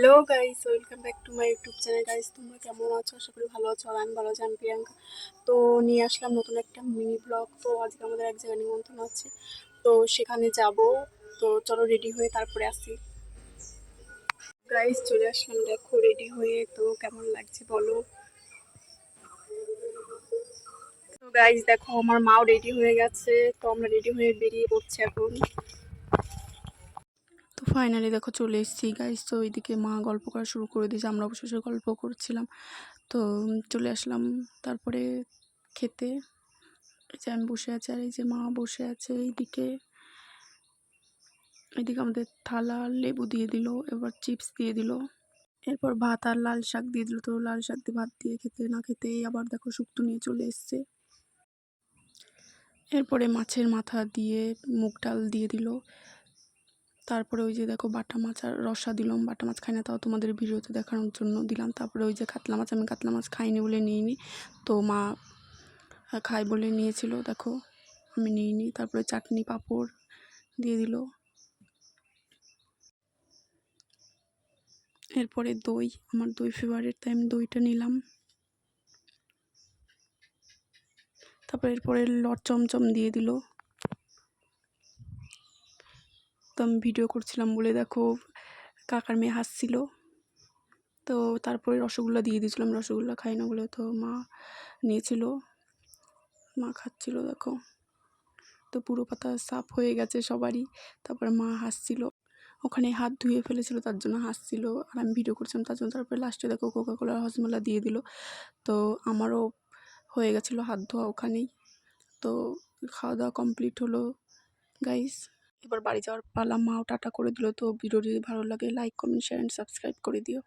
Hello guys, welcome back to my YouTube channel. Guys, তোমরা কেমন আছো? আশা করি ভালো আছো। আর আমি ভালো আছি, আমি প্রিয়াঙ্কা। তো নিয়ে আসলাম নতুন একটা মিনি ব্লগ তো আজকে আমাদের এক জায়গায় নিমন্ত্রণ আছে। তো সেখানে যাব। তো চলো রেডি হয়ে তারপরে আসি। গাইস, চলে আসলাম। দেখো রেডি হয়ে তো কেমন লাগছে বলো। তো গাইস, দেখো, আমার মাও রেডি হয়ে গেছে। তো আমরা রেডি হয়ে বেরিয়ে পড়ছি এখন। ফাইনালি দেখো চলে এসেছি গাইস তো ওইদিকে মা গল্প করা শুরু করে দিয়েছে, আমরা বসে গল্প করছিলাম। তো চলে আসলাম তারপরে খেতে। এই যে আমি বসে আছি আর এই যে মা বসে আছে এইদিকে। এইদিকে আমাদের থালা লেবু দিয়ে দিল, এবার চিপস দিয়ে দিল। এরপর ভাত আর লাল শাক দিয়ে দিল, তো লাল শাক দিয়ে ভাত দিয়ে খেতে না খেতেই আবার দেখো শুক্তো নিয়ে চলে এসছে। এরপরে মাছের মাথা দিয়ে মুগ ডাল দিয়ে দিল। তারপরে ওই যে দেখো বাটা মাছ আর রসা দিলাম। বাটা মাছ খাই না, তাও তোমাদের ভিডিওতে দেখানোর জন্য দিলাম। তারপরে ওই যে কাতলা মাছ, আমি কাতলা মাছ খাইনি বলে নিইনি। তো মা খাই বলে নিয়েছিল, দেখো, আমি নিইনি। তারপরে চাটনি পাঁপড় দিয়ে দিল। এরপরে দই, আমার দই ফেভারিট তাই আমি দইটা নিলাম। তারপরে এরপরে লট চমচম দিয়ে দিল। তো আমি ভিডিও করছিলাম বলে দেখো কাকার মেয়ে হাসছিল। তো তারপরে রসগোল্লা দিয়ে দিয়েছিলাম, রসগোল্লা খাই না বলে তো মা নিয়েছিল, মা খাচ্ছিল দেখো। তো পুরো পাতা সাফ হয়ে গেছে সবারই, তারপরে মা হাসছিল। ওখানে হাত ধুয়ে ফেলেছিল, তার জন্য হাসছিল। আর আমি ভিডিও করছিলাম, তার জন্য তারপরে লাস্টে দেখো কোকা কোলা দিয়ে দিল। তো আমারও হয়ে গেছিল হাত ধোয়া ওখানেই। তো খাওয়া দাওয়া কমপ্লিট হলো গাইস এবার বাড়ি যাওয়ার পালা। মাও টাটা করে দিল। তো ভিডিও যদি ভালো লাগে like comment share and subscribe করে দিও।